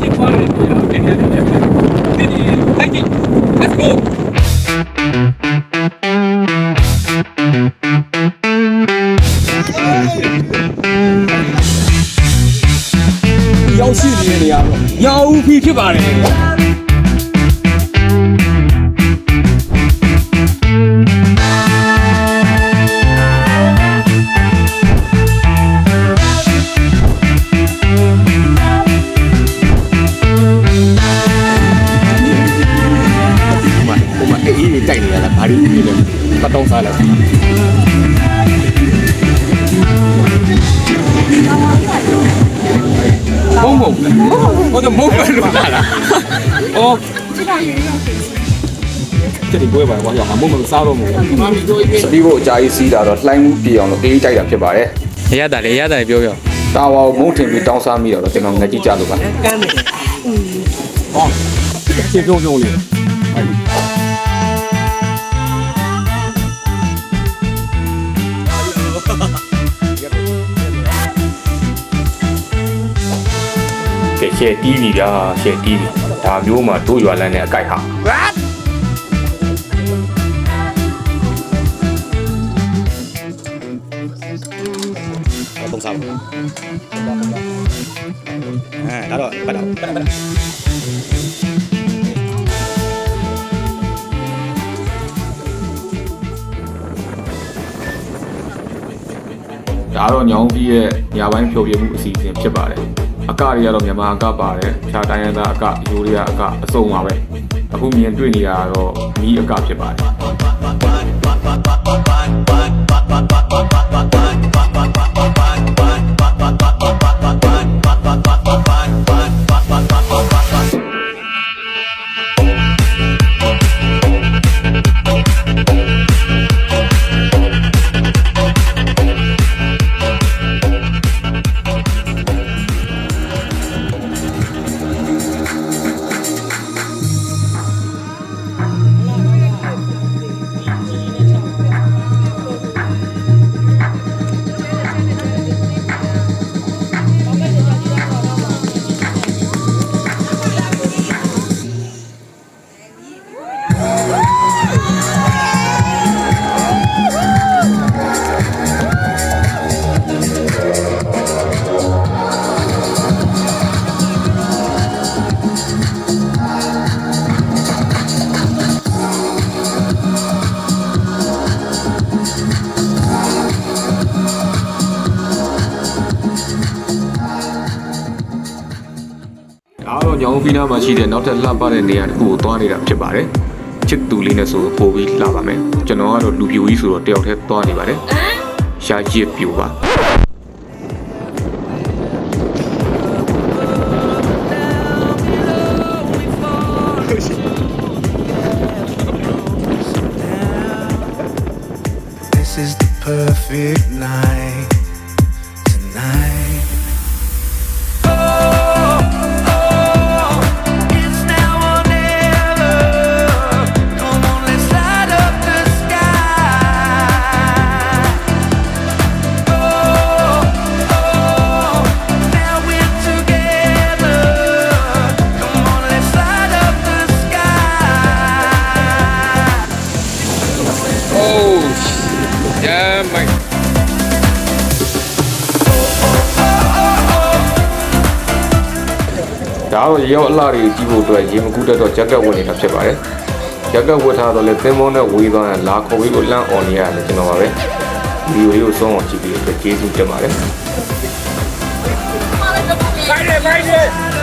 စီပွားတယ်ပြအောင်တင်ရတယ်ပြတယ်ဒီဒီ thank you let's go ရောက်ရှိနေတဲ့နေရာတော့ညောင်ဦးဖီဖြစ်ပါတယ် မှာအေးအေးတွေတိုက်နေရလားဘာလို့ဒီလဲပတ်တောင်းစားလိုက်မုံမုံဟိုတော့မုံပဲလို့လာလားအော်这里不会玩，我想မုံမစားတော့မို့ စပီးဖို့အကြာကြီးစီးတာတော့လှိုင်းမှုပြေအောင်လို့အေးကြိုက်တာဖြစ်ပါတယ် ရရတာလေရရတာပြောပြော တာဝါကိုမုံထင်ပြီးတောင်းစားမိတော့တော့ကျွန်တော်ငကြည့်ကြလို့ပါ ချင်းပြုံးပြုံးလေးကဲ ရှယ်တီးပြီဗျာရှယ်တီးပြီဒါမျိုးမှတို့ရွာလန်းတဲ့အကြိုက်ဟာသုံးစားပါအဲဒါတော့ပတ်တော့ပတ်ပတ်ဒါတော့ညောင်ပြီးရဲ့ညာပိုင်းဖြိုပြမှုအစီအစဉ်ဖြစ်ပါတယ် အကတွေကတော့မြန်မာအကပါတယ်ဖြာတိုင်းရသားအကယူရီးယားအကအစုံပါပဲအခုမြင်တွေ့နေရတာတော့မီးအကဖြစ်ပါတယ် ဒါတော့ညောင်ဖီနာမှာရှိတဲ့နောက်ထပ်လှပတဲ့နေရာတစ်ခုကိုသွားနေတာဖြစ်ပါတယ်ချစ်သူလေးနဲ့ဆိုပို့ပြီးလှပါမယ်ကျွန်တော်ကတော့လူပြိုကြီးဆိုတော့တယောက်တည်းသွားနေပါတယ်ရှာရစ်ပြိုပါ This is the perfect night ဒါတော့ရေရောက်အလှတွေကြီးဖို့အတွက်ရေမကူတက်တော့ဂျက်ကက်ဝင်နေတာဖြစ်ပါတယ်ဂျက်ကက်ဝတ်ထားတော့လေသင်းမောနဲ့ဝေးသွားရင်လာခေါ်ပြီးကိုလန့်អော်နေရတယ်ကျွန်တော်ပါပဲဗီဒီယိုလေးကိုဆုံးအောင်ကြည့်ပြီးအတွက်ကျေးဇူးတင်ပါတယ်ဖိုင်တယ်ဖိုင်တယ်